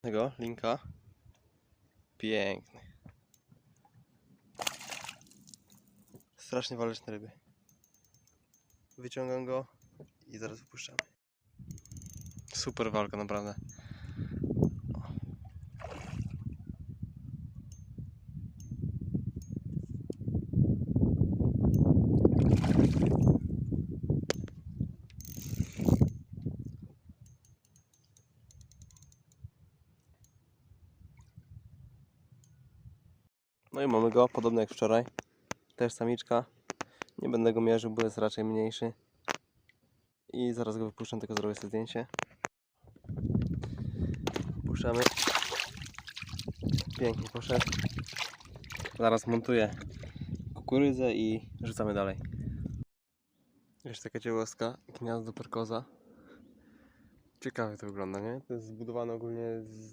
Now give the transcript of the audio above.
Tego linka. Piękny. Strasznie waleczne ryby. Wyciągam go i zaraz wypuszczamy. Super walka, naprawdę. No i mamy go, podobny jak wczoraj. Też samiczka. Nie będę go mierzył, bo jest raczej mniejszy. I zaraz go wypuszczę, tylko zrobię sobie zdjęcie. Puszczamy. Pięknie poszedł. Zaraz montuję kukurydzę i rzucamy dalej. Jeszcze taka ciekawostka, gniazdo perkoza. Ciekawie to wygląda, nie? To jest zbudowane ogólnie z